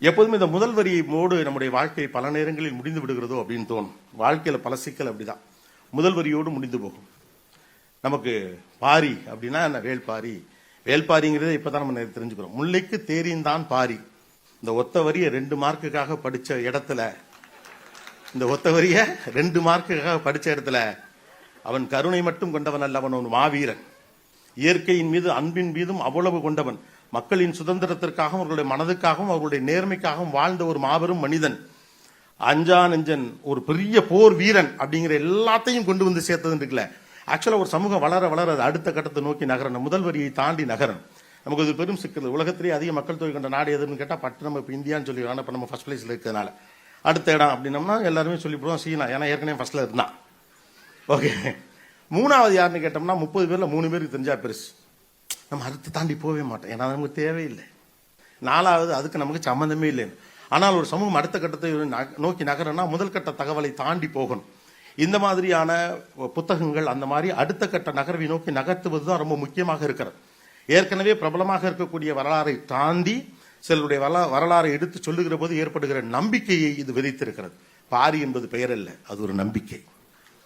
எப்போதுமே இந்த முதல் வரி மோடு நம்முடைய வாழ்க்கை பல நேரங்களில் முடிந்து விடுகிறதோ அப்படின்னு தோணும். வாழ்க்கையில் பல சிக்கல் அப்படிதான். முதல் வரியோடு முடிந்து போகும். நமக்கு பாரி அப்படின்னா என்ன? வேல்பாரி. வேல்பாரிங்கிறத இப்பதான் நம்ம தெரிஞ்சுக்கிறோம். முல்லைக்கு தேரின் தான் பாரி. இந்த ஒத்த வரியை ரெண்டு மார்க்குக்காக படித்த இடத்துல இந்த ஒத்த வரியை ரெண்டு மார்க்குக்காக படித்த இடத்துல அவன் கருணை மட்டும் கொண்டவன் அல்ல அவன் ஒரு மாவீரன். இயற்கையின் மீது அன்பின் மீதும் அவ்வளவு கொண்டவன். மக்களின் சுதந்திரத்திற்காகவும் அவர்களுடைய மனதுக்காகவும் அவர்களுடைய நேர்மைக்காகவும் வாழ்ந்த ஒரு மாபெரும் மனிதன். அஞ்சா நெஞ்சன் ஒரு பெரிய போர் வீரன் அப்படிங்கிற எல்லாத்தையும் கொண்டு வந்து சேர்த்தது இருக்குல்ல. ஒரு சமூகம் வளர வளர அது அடுத்த கட்டத்தை நோக்கி நகரணும். முதல் வரியை தாண்டி நகரணும். நமக்கு இது பெரும் சிக்கல். உலகத்திலேயே அதிக மக்கள் தொகை கொண்ட நாடு எதுன்னு கேட்டால் பட்டு நம்ம இப்போ இந்தியான்னு சொல்லி ஆனால் இப்போ நம்ம ஃபர்ஸ்ட் பிளேஸில் இருக்கிறதுனால. அடுத்த இடம் அப்படின்னம்னா எல்லாருமே சொல்லிவிடுவோம் சீனா. ஏன்னா ஏற்கனவே ஃபர்ஸ்ட்ல இருந்தான். ஓகே மூணாவது யாருன்னு கேட்டோம்னா முப்பது பேரில் மூணு பேருக்கு தெரிஞ்சா பெருசு. நம்ம அடுத்து தாண்டி போகவே மாட்டோம். ஏன்னா நமக்கு தேவையில்லை. நாலாவது அதுக்கு நமக்கு சம்மந்தமே இல்லை. ஆனால் ஒரு சமூகம் அடுத்த கட்டத்தை நோக்கி நகரம்னா முதல் கட்ட தகவலை தாண்டி போகணும். இந்த மாதிரியான புத்தகங்கள் அந்த மாதிரி அடுத்த கட்ட நகர்வை நோக்கி நகர்த்துவது தான் ரொம்ப முக்கியமாக இருக்கிறது. ஏற்கனவே பிரபலமாக இருக்கக்கூடிய வரலாறை தாண்டி சிலருடைய வரலா- வரலாறை எடுத்து சொல்லுகிற போது ஏற்படுகிற நம்பிக்கையை இது விதைத்திருக்கிறது. பாரி என்பது பெயர் அல்ல அது ஒரு நம்பிக்கை.